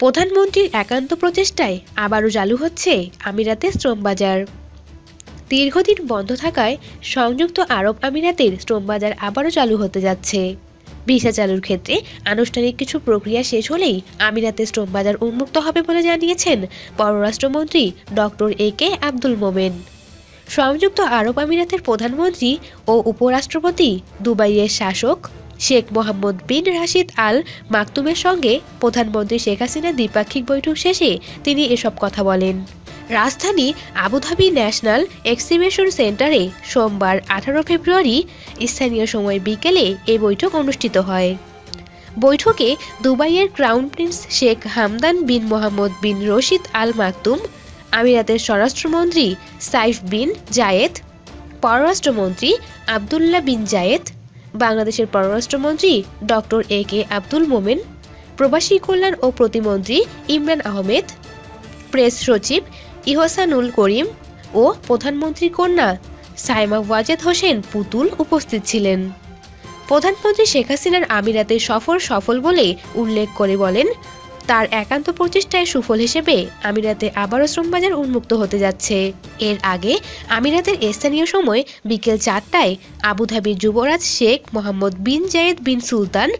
প্রধানমন্ত্রীর একান্ত প্রচেষ্টায় আবারও চালু হচ্ছে আমিরাতে শ্রম বাজার দীর্ঘদিন বন্ধ থাকায় সংযুক্ত আরব আমিরাতের শ্রম বাজার আবারও চালু হতে যাচ্ছে। ভিসা চালুর ক্ষেত্রে আনুষ্ঠানিক কিছু প্রক্রিয়া শেষ হলেই আমিরাতে শ্রম বাজার উন্মুক্ত হবে বলে জানিয়েছেন পররাষ্ট্রমন্ত্রী ডক্টর এ কে আব্দুল মোমেন। সংযুক্ত আরব আমিরাতের প্রধানমন্ত্রী ও উপরাষ্ট্রপতি দুবাইয়ের শাসক শেখ মোহাম্মদ বিন রাশিদ আল মাকতুমের সঙ্গে প্রধানমন্ত্রী শেখ হাসিনার দ্বিপাক্ষিক বৈঠক শেষে তিনি এসব কথা বলেন। রাজধানী আবুধাবি ন্যাশনাল এক্সিবিশন সেন্টারে সোমবার আঠারো ফেব্রুয়ারি স্থানীয় সময় বিকেলে এ বৈঠক অনুষ্ঠিত হয়। বৈঠকে দুবাইয়ের crown prince Sheikh Hamdan bin Mohammed bin Rashid Al Maktoum, আমিরাতের স্বরাষ্ট্রমন্ত্রী সাইফ বিন জায়েদ, পররাষ্ট্রমন্ত্রী আবদুল্লাহ বিন জায়েদ বাংলাদেশের পররাষ্ট্রমন্ত্রী ডক্টর এ কে আব্দুল মোমেন, প্রবাসী কল্যাণ ও প্রতিমন্ত্রী ইমরান আহমেদ, প্রেস সচিব ইহসানুল করিম ও প্রধানমন্ত্রী কন্যা সাইমা ওয়াজেদ হোসেন পুতুল উপস্থিত ছিলেন। প্রধানমন্ত্রী শেখ হাসিনার আমিরাতের সফর সফল বলে উল্লেখ করে বলেন তার একান্ত প্রচেষ্টায় সুফল হিসেবে আমিরাতে আবারও শ্রমবাজার উন্মুক্ত হতে যাচ্ছে। এর আগে আমিরাতের স্থানীয় সময় বিকেল চারটায় আবুধাবির যুবরাজ শেখ মোহাম্মদ বিন জায়েদ বিন সুলতান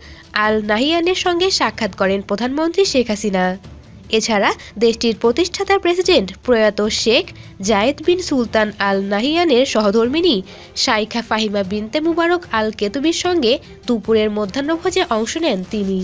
আল নাহিয়ানের সঙ্গে সাক্ষাৎ করেন প্রধানমন্ত্রী শেখ হাসিনা। এছাড়া দেশটির প্রতিষ্ঠাতা প্রেসিডেন্ট প্রয়াত শেখ জায়েদ বিন সুলতান আল নাহিয়ানের সহধর্মিণী শাইখা ফাহিমা বিনতে মুবারক আল কেতুবির সঙ্গে দুপুরের মধ্যাহ্নভোজে অংশ নেন তিনি।